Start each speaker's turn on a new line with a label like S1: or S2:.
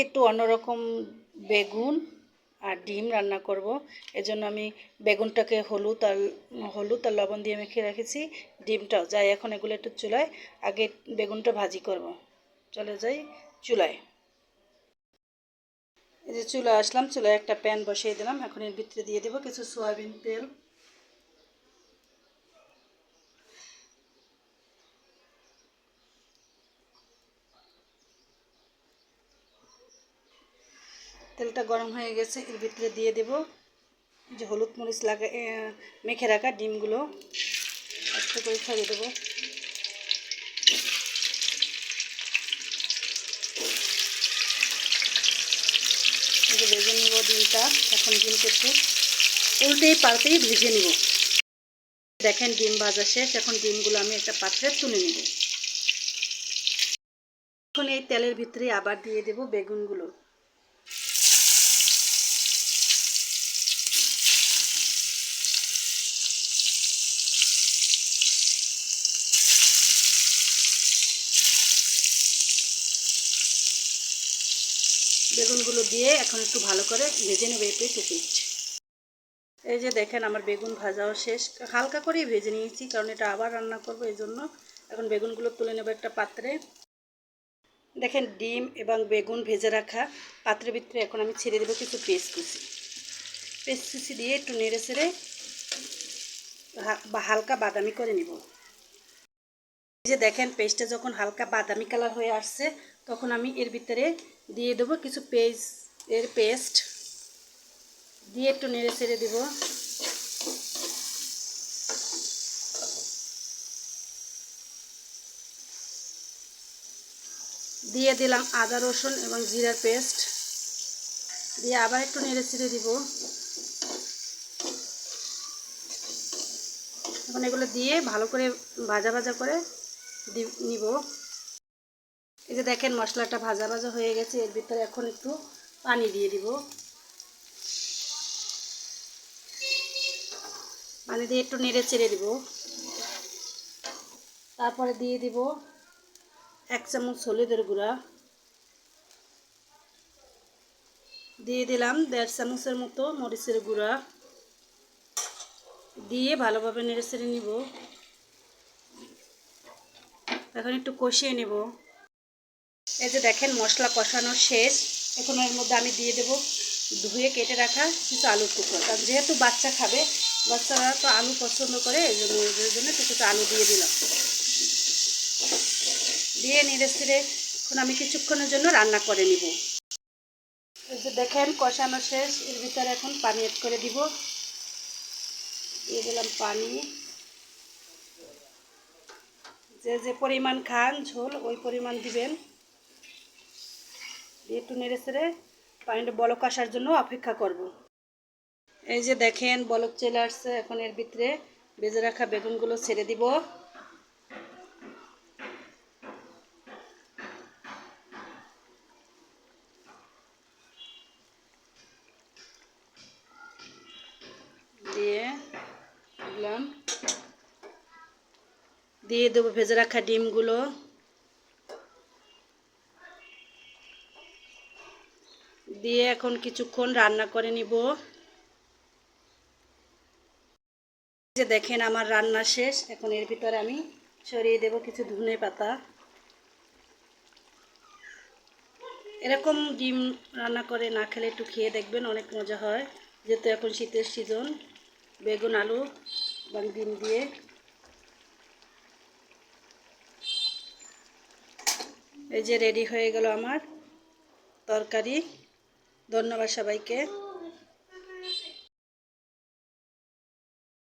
S1: একটু অন্যরকম বেগুন আর ডিম রান্না করব। এজন্য আমি বেগুনটাকে হলুদ আর হলুদ আর লবণ দিয়ে মেখে রেখেছি। ডিমটাও যাই, এখন এগুলো একটু চুলায়। আগে বেগুনটা ভাজি করব। চলে যাই চুলায়। এই যে চুলা আসলাম, চুলায় একটা প্যান বসিয়ে দিলাম। এখন এর ভিতরে দিয়ে দেবো কিছু সয়াবিন তেল। তেলটা গরম হয়ে গেছে, এর ভিতরে দিয়ে দেব যে হলুদ মরিচ লাগা মেখে রাখা ডিমগুলো। আস্তে করে ছড়িয়ে দেবো। ভেজে নিব ডিমটা, এখন ডিমটা একটু উল্টেই পাল্টেই ভেজে নিব। দেখেন ডিম ভাজা শেষ, এখন ডিমগুলো আমি একটা পাত্রে তুলে নিব। এখন এই তেলের ভিতরে আবার দিয়ে দেব বেগুনগুলো। বেগুনগুলো দিয়ে এখন একটু ভালো করে ভেজে নেবে এই পেট পিঠ এই যে দেখেন আমার বেগুন ভাজাও শেষ। হালকা করেই ভেজে নিয়েছি কারণ এটা আবার রান্না করব এই জন্য। এখন বেগুনগুলো তুলে নেব একটা পাত্রে। দেখেন ডিম এবং বেগুন ভেজে রাখা পাত্রের ভিতরে এখন আমি ছেড়ে দেবো কিছু পেস্ট কুচি। পেস্ট কুচি দিয়ে একটু নেড়ে বা হালকা বাদামি করে নিব। এই যে দেখেন, পেস্টটা যখন হালকা বাদামি কালার হয়ে আসছে, তখন আমি এর ভিতরে দিয়ে দেবো কিছু পেজ এর পেস্ট। দিয়ে একটু নেড়ে ছেড়ে দেবো। দিয়ে দিলাম আদা, রসুন এবং জিরার পেস্ট। দিয়ে আবার একটু নেড়ে ছেড়ে দিব। এখন এগুলো দিয়ে ভালো করে ভাজা ভাজা করে নিব। এই যে দেখেন মশলাটা ভাজা ভাজা হয়ে গেছে, এর ভিতরে এখন একটু পানি দিয়ে দিব। পানি দিয়ে একটু নেড়ে চেড়ে দিব। তারপরে দিয়ে দিব এক চামচ হলুদের গুঁড়া। দিয়ে দিলাম দেড় চামচের মতো মরিচের গুঁড়া। দিয়ে ভালোভাবে নেড়ে চেড়ে নিব। এখন একটু কষিয়ে নেব। এই যে দেখেন মশলা কষানো শেষ। এখন এর মধ্যে আমি দিয়ে দেব ধুয়ে কেটে রাখা কিছু আলুর টুকরো। কারণ যেহেতু বাচ্চা খাবে, বাচ্চারা তো আলু পছন্দ করে, এই জন্য এদের জন্য কিছু আলু দিয়ে দিলাম। দিয়ে নেড়ে ছেড়ে এখন আমি কিছুক্ষণের জন্য রান্না করে নিব। এই যে দেখেন কষানো শেষ। এর ভিতরে এখন পানি এড করে দিব। দিয়ে দিলাম পানি। যে যে পরিমাণ খান, ঝোল, ওই পরিমাণ দিবেন। দিয়ে একটু নেড়ে ছেড়ে পানিটা বলক আসার জন্য অপেক্ষা করব। এই যে দেখেন, বলক চলে আসছে এখন এর ভিতরে। বেজে রাখা বেগুনগুলো ছেড়ে দিব। দিয়ে দিলাম। দিয়ে দেবো, ভেজে রাখা ডিমগুলো। দিয়ে এখন কিছুক্ষণ রান্না করে নিব। যে দেখেন আমার রান্না শেষ, এখন এর ভিতরে আমি সরিয়ে দেব কিছু ধনে পাতা। এরকম ডিম রান্না করে না খেলে একটু খেয়ে দেখবেন, অনেক মজা হয়। যেহেতু এখন শীতের সিজন, বেগুন, আলু এবং ডিম দিয়ে এই যে রেডি হয়ে গেল আমার তরকারি। ধন্যবাদ সবাইকে।